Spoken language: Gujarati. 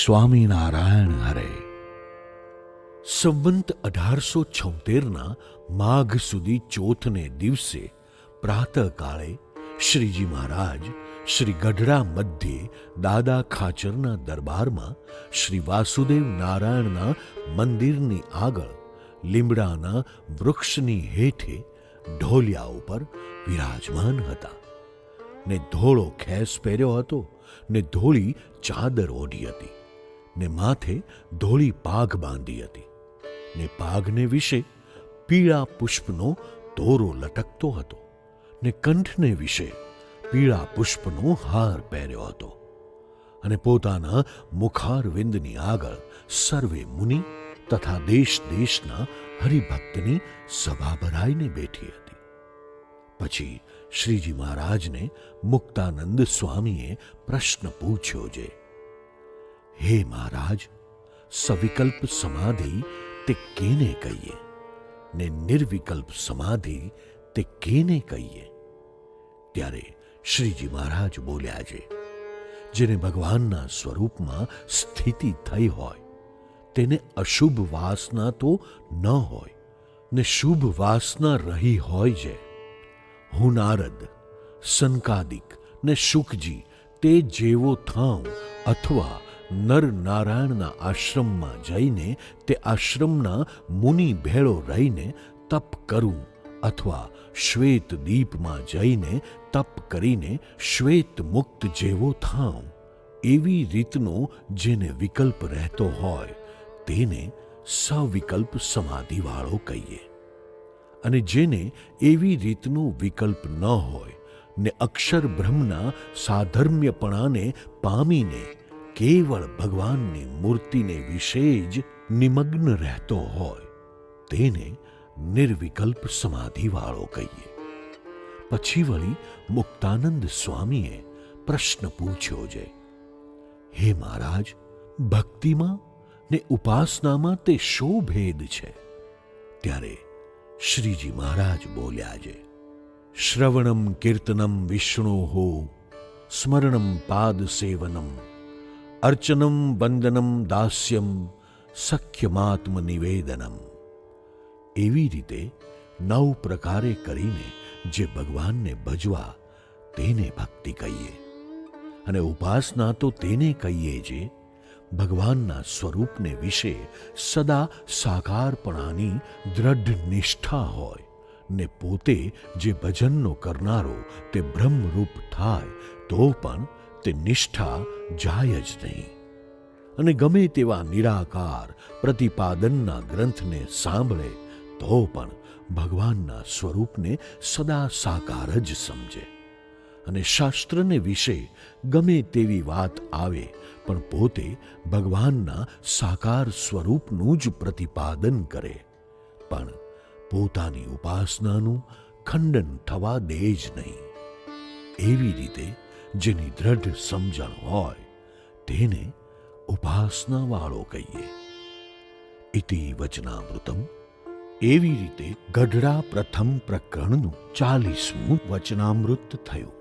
સ્વામિનારાયણ હરે. સંવંત અઢારસો છોતેરના માઘ સુધી ચોથને દિવસે પ્રાતઃકાળે શ્રીજી મહારાજ શ્રી ગઢડા મધ્યે દાદા ખાચરના દરબારમાં શ્રી વાસુદેવ નારાયણના મંદિરની આગળ લીમડાના વૃક્ષની હેઠે ઢોલિયા ઉપર વિરાજમાન હતા. ને ધોળો ખેસ પહેર્યો હતો, ને ધોળી ચાદર ઓઢી હતી. ને માથે ધોળી પાઘ બાંધી હતી ને પાઘને વિશે પીળા પુષ્પનો દોરો લટકતો હતો ને કંઠને વિશે પીળા પુષ્પનો હાર પહેર્યો હતો અને પોતાના મુખારવિંદની આગળ સર્વે મુનિ તથા દેશ દેશના હરિભક્તની સભા ભરાઈને બેઠી હતી. પછી શ્રીજી મહારાજને મુક્તાનંદ સ્વામીએ પ્રશ્ન પૂછ્યો છે હે મહારાજ, સવિકલ્પ સમાધિ તે કેને કહીએ? ને નિર્વિકલ્પ સમાધિ તે કેને કહીએ? ત્યારે શ્રીજી મહારાજ બોલ્યા છે, જેને ભગવાનના સ્વરૂપમાં સ્થિતિ થઈ હોય, તેને અશુભ વાસના તો ન હોય, ને શુભ વાસના રહી હોય છે. હું નારદ સંકાદિક ને શુકજી તે જેવો થાઉં અથવા નર નારાયણના આશ્રમમાં જઈને તે આશ્રમના મુનિ ભેળો રહીને તપ કરું અથવા શ્વેત દીપમાં જઈને તપ કરીને શ્વેત મુક્ત જેવો થાઉં. એવી રીતનો જેને વિકલ્પ રહેતો હોય, તેને સવિકલ્પ સમાધિવાળો કહીએ. અને જેને એવી રીતનો વિકલ્પ ન હોય, ને અક્ષર બ્રહ્મના સાધર્મ્યપણાને પામીને કેવળ ભગવાનની મૂર્તિને વિશે જ નિમગ્ન રહેતો હોય, તેને નિર્વિકલ્પ સમાધિવાળો કહીએ. પછી વળી મુક્તાનંદ સ્વામીએ પ્રશ્ન પૂછ્યો છે, હે મહારાજ, ભક્તિમાં ને ઉપાસનામાં તે શો ભેદ છે? ત્યારે શ્રીજી મહારાજ બોલ્યા છે, શ્રવણમ કીર્તનમ વિષ્ણો, સ્મરણમ પાદ સેવનમ અર્ચનમ વંદનમ દાસ્યમ સખ્યમાત્મ નિવેદનમ એવી રીતે નવ પ્રકારે કરીને જે ભગવાનને ભજવા તેને ભક્તિ કહીએ અને ઉપાસના તો તેને કહીએ જે ભગવાનના સ્વરૂપને વિશે સદા સાકારપણાની દ્રઢ નિષ્ઠા હોય ને પોતે જે ભજનનો કરનારો તે બ્રહ્મરૂપ થાય તો પણ તે નિષ્ઠા જાય જ નહીં. અને ગમે તેવા નિરાકાર પ્રતિપાદનના ગ્રંથને સાંભળે, તો પણ ભગવાનના સ્વરૂપને સદા સાકાર જ સમજે. અને શાસ્ત્રને વિશે ગમે તેવી વાત આવે, પણ પોતે ભગવાનના સાકાર સ્વરૂપનું જ પ્રતિપાદન કરે. પણ પોતાની ઉપાસનાનું ખંડન થવા દે જ નહીં. એવી રીતે જેની દ્રઢ સમજણ હોય, તેને ઉપાસનાવાળો કહીએ. ઇતિ વચનામૃતમ. એવી રીતે ગઢડા પ્રથમ પ્રકરણનું ચાલીસમું વચનામૃત થયું.